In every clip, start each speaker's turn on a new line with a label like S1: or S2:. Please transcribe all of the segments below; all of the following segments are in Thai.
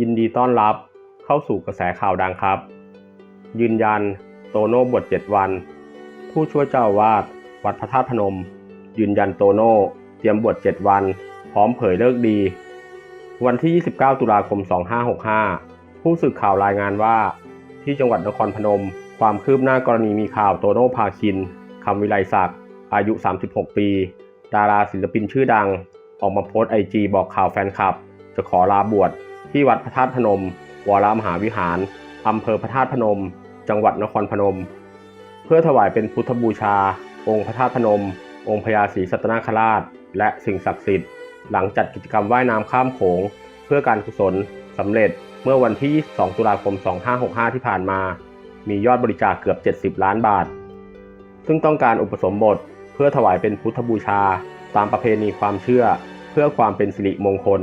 S1: ยินดีต้อนรับเข้าสู่กระแสข่าวดังครับ ยืนยันโตโน่บวช7วัน ผู้ช่วยเจ้าวาสวัดพระธาตุพนม ยืนยันโตโน่เตรียมบวช7วัน พร้อมเผยเลิกดี วันที่ 29 ตุลาคม 2565 ผู้สื่อข่าวรายงานว่า ที่จังหวัดนครพนม ความคืบหน้ากรณีมีข่าวโตโน่พาคินคำวิไลศักดิ์อายุ 36 ปี ดาราศิลปินชื่อดัง ออกมาโพสต์ไอจีบอกข่าวแฟนคลับ จะขอลาบวช ที่วัดพระธาตุพนม วรมหาวิหาร อำเภอพระธาตุพนม จังหวัดนครพนม เพื่อถวายเป็นพุทธบูชา องค์พระธาตุพนม องค์พญาศรีสัตนคราช และสิ่งศักดิ์สิทธิ์ หลังจัดกิจกรรมว่ายน้ำข้ามโขง เพื่อการกุศลสำเร็จเมื่อวันที่ 22 ตุลาคม 2565 ที่ผ่านมา มียอดบริจาคเกือบ 70 ล้านบาท ซึ่งต้องการอุปสมบทเพื่อถวายเป็นพุทธบูชา ตามประเพณีความเชื่อ เพื่อความเป็นสิริมงคล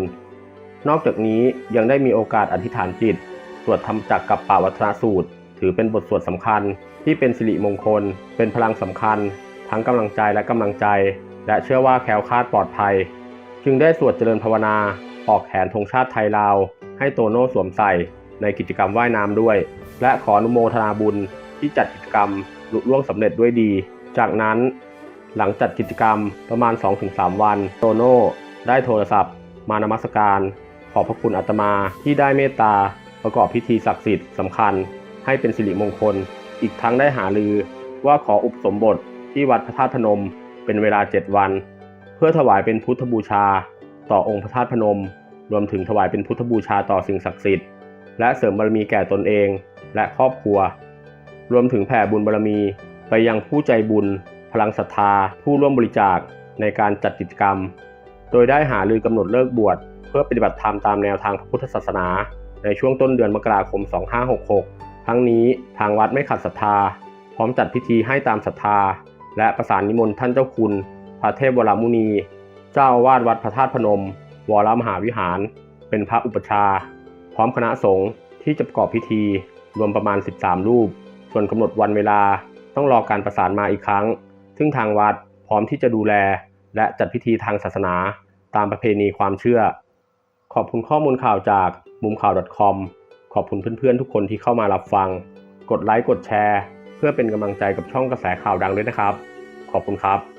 S1: นอกจากนี้ยังได้มีโอกาสอธิษฐานจิต สวดธรรมจักกับป่าวัฒนสูตร ถือเป็นบทสวดสำคัญ ที่เป็นสิริมงคล เป็นพลังสำคัญ ทั้งกำลังใจและกำลังใจ และเชื่อว่าแคล้วคลาดปลอดภัย จึงได้สวดเจริญภาวนาออกแขนธงชาติไทยลาว ให้โตโน่สวมใส่ในกิจกรรมว่ายน้ำด้วย และขออนุโมทนาบุญที่จัดกิจกรรมลุล่วงสำเร็จด้วยดี จากนั้น หลังจัดกิจกรรมประมาณ 2-3 วัน โตโน่ได้โทรศัพท์ มานมัสการ ขอบพระคุณอาตมาที่ได้เมตตาประกอบพิธีศักดิ์สิทธิ์สำคัญ ให้เป็นสิริมงคล อีกทั้งได้หาลือว่าขออุปสมบทที่วัดพระธาตุพนมเป็นเวลา7วัน เพื่อถวายเป็นพุทธบูชา ต่อองค์พระธาตุพนม รวมถึงถวายเป็นพุทธบูชาต่อสิ่งศักดิ์สิทธิ์และเสริมบารมีแก่ตนเองและครอบครัว รวมถึงแผ่บุญบารมีไปยังผู้ใจบุญ พลังศรัทธา ผู้ร่วมบริจาคในการจัดกิจกรรม โดยได้หาลือกำหนดเลิกบวช พื่อปฏิบัติธรรมตามแนวทางพระพุทธศาสนา ในช่วงต้นเดือนมกราคม 2566 ทั้งนี้ทางวัดไม่ขัดศรัทธา พร้อมจัดพิธีให้ตามศรัทธา และประสานนิมนต์ท่านเจ้าคุณ พระเทพวรมุนี เจ้าอาวาสวัดพระธาตุพนม วรมหาวิหาร เป็นพระอุปชา พร้อมคณะสงฆ์ที่จะประกอบพิธี รวมประมาณ 13 รูป ส่วนกำหนดวันเวลาต้องรอการประสานมาอีกครั้ง ซึ่งทางวัดพร้อมที่จะดูแลและจัดพิธีทางศาสนาตามประเพณีความเชื่อ ขอบคุณข้อมูลข่าวจากมุมข่าว .com ขอบคุณเพื่อนๆทุกคนที่เข้ามารับฟัง กดไลค์กดแชร์ เพื่อเป็นกำลังใจกับช่องกระแสข่าวดังด้วยนะครับ ขอบคุณครับ